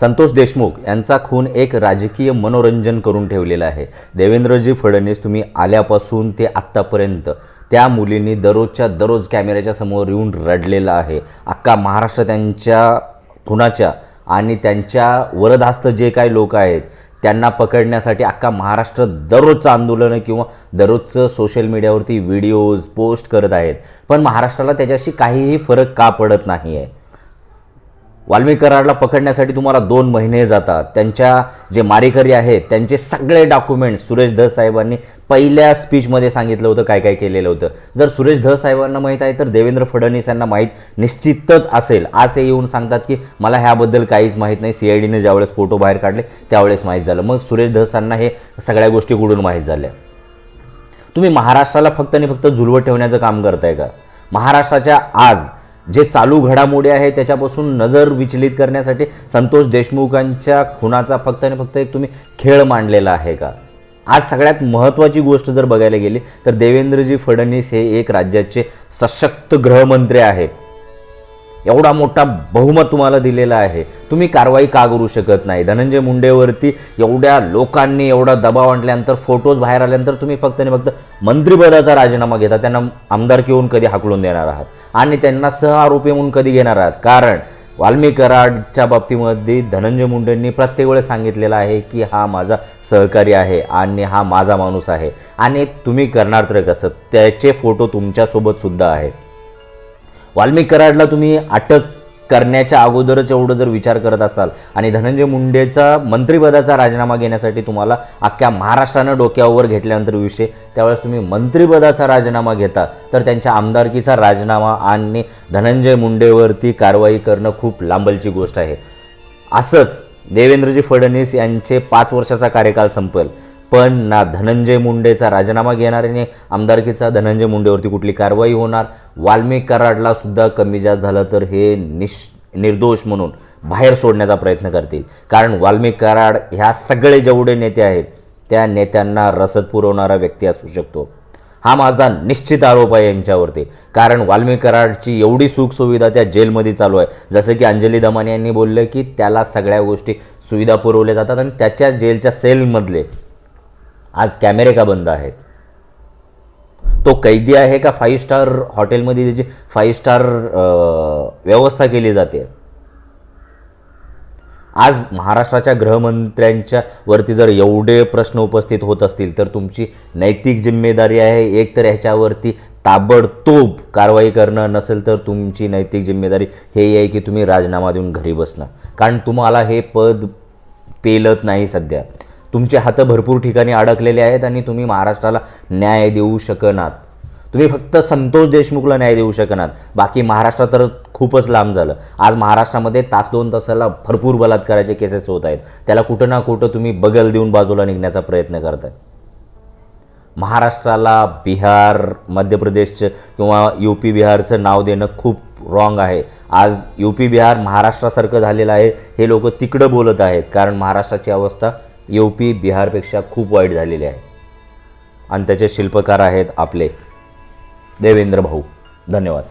संतोष देशमुख यांचा खून एक राजकीय मनोरंजन करून ठेवलेलं आहे. देवेंद्रजी फडणवीस तुम्ही आल्यापासून ते आत्तापर्यंत त्या मुलींनी दररोजच्या दररोज कॅमेऱ्याच्या समोर येऊन रडलेलं आहे. अख्खा महाराष्ट्र त्यांच्या खुनाच्या आणि त्यांच्या वरदास्त जे काही लोक आहेत त्यांना पकडण्यासाठी अख्खा महाराष्ट्र दररोजचं आंदोलनं किंवा दररोजचं सोशल मीडियावरती व्हिडिओज पोस्ट करत आहेत. पण महाराष्ट्राला त्याच्याशी काहीही फरक का पडत नाही आहे वाल्मिक कराडला पकडण्यासाठी तुम्हाला दोन महिने जातात. त्यांच्या जे मारेकरी आहेत त्यांचे सगळे डॉक्युमेंट सुरेश धस साहेबांनी पहिल्या स्पीचमध्ये सांगितलं होतं काय काय केलेलं होतं. जर सुरेश धस साहेबांना माहीत आहे तर देवेंद्र फडणवीस यांना माहीत निश्चितच असेल. आज ते येऊन सांगतात की मला ह्याबद्दल काहीच माहीत नाही. सी आय डीने ज्यावेळेस फोटो बाहेर काढले त्यावेळेस माहीत झालं. मग सुरेश धसांना हे सगळ्या गोष्टी कुठून माहीत झाल्या तुम्ही महाराष्ट्राला फक्त आणि फक्त झुलवत ठेवण्याचं काम करताय का? महाराष्ट्राच्या आज जे चालू घडामोडी आहे त्याच्यापासून नजर विचलित करण्यासाठी संतोष देशमुखांच्या खुनाचा फक्त आणि फक्त एक तुम्ही खेळ मांडलेला आहे का? आज सगळ्यात महत्त्वाची गोष्ट जर बघायला गेली तर देवेंद्रजी फडणवीस हे एक राज्याचे सशक्त गृहमंत्री आहेत. एवढा मोठा बहुमत तुम्हाला दिलेला आहे. तुम्ही कारवाई का करू शकत नाही? धनंजय मुंडेवरती एवढ्या लोकांनी एवढा दबाव आणल्यानंतर फोटोज बाहेर आल्यानंतर तुम्ही फक्त आणि फक्त मंत्रिपदाचा राजीनामा घेता. त्यांना आमदार होऊन कधी हाकलून देणार आहात? आणि त्यांना सह आरोपी म्हणून कधी घेणार आहात? कारण वाल्मी कराडच्या बाबतीमध्ये धनंजय मुंडेंनी प्रत्येक वेळेस सांगितलेलं आहे की हा माझा सहकारी आहे आणि हा माझा माणूस आहे. आणि तुम्ही करणार तर कसं? त्याचे फोटो तुमच्यासोबतसुद्धा आहेत. वाल्मिक कराडला तुम्ही अटक करण्याच्या अगोदरच एवढं जर विचार करत असाल आणि धनंजय मुंडेचा मंत्रिपदाचा राजीनामा घेण्यासाठी तुम्हाला अख्ख्या महाराष्ट्रानं डोक्यावर घेतल्यानंतर विषय त्यावेळेस तुम्ही मंत्रिपदाचा राजीनामा घेता तर त्यांच्या आमदारकीचा राजीनामा आणि धनंजय मुंडेवरती कारवाई करणं खूप लांबलची गोष्ट आहे. असंच देवेंद्रजी फडणवीस यांचे पाच वर्षाचा कार्यकाल संपेल. पण ना धनंजय मुंडेचा राजीनामा घेणाऱ्याने आमदारकीचा धनंजय मुंडेवरती कुठली कारवाई होणार? वाल्मिक कराडला सुद्धा कमी जास्त झालं तर हे निश निर्दोष म्हणून बाहेर सोडण्याचा प्रयत्न करतील. कारण वाल्मिक कराड ह्या सगळे जेवढे नेते आहेत त्या नेत्यांना रसद पुरवणारा व्यक्ती असू शकतो. हा माझा निश्चित आरोप आहे यांच्यावरती. कारण वाल्मिक कराडची एवढी सुखसुविधा त्या जेलमध्ये चालू आहे. जसं की अंजली दमानी यांनी बोललं की त्याला सगळ्या गोष्टी सुविधा पुरवल्या जातात आणि त्याच्या जेलच्या सेलमधले आज कॅमेरे का बंद आहेत? तो कैदी आहे का फाईव्ह स्टार हॉटेलमध्ये त्याची फाईव्ह स्टार व्यवस्था केली जाते? आज महाराष्ट्राच्या गृहमंत्र्यांच्या वरती जर एवढे प्रश्न उपस्थित होत असतील तर तुमची नैतिक जिम्मेदारी आहे. एक तर ह्याच्यावरती ताबडतोब कारवाई करणं नसेल तर तुमची नैतिक जिम्मेदारी हे आहे की तुम्ही राजीनामा देऊन घरी बसणं. कारण तुम्हाला हे पद पेलत नाही सध्या. तुमचे हातं भरपूर ठिकाणी अडकलेले आहेत आणि तुम्ही महाराष्ट्राला न्याय देऊ शकणार तुम्ही फक्त संतोष देशमुखला न्याय देऊ शकणार बाकी महाराष्ट्र तर खूपच लांब झालं. आज महाराष्ट्रामध्ये तास दोन तासाला भरपूर बलात्काराचे केसेस होत आहेत. त्याला कुठं ना कुठं तुम्ही बगल देऊन बाजूला निघण्याचा प्रयत्न करताय. महाराष्ट्राला बिहार मध्य प्रदेशचं किंवा यू पी बिहारचं नाव देणं खूप रॉंग आहे. आज यू पी बिहार महाराष्ट्रासारखं झालेलं आहे हे लोक तिकडं बोलत आहेत. कारण महाराष्ट्राची अवस्था यू पी बिहारपेक्षा खूप वाईट झालेली आहे. आणि त्याचे शिल्पकार आहेत आपले. देवेंद्र भाऊ. धन्यवाद.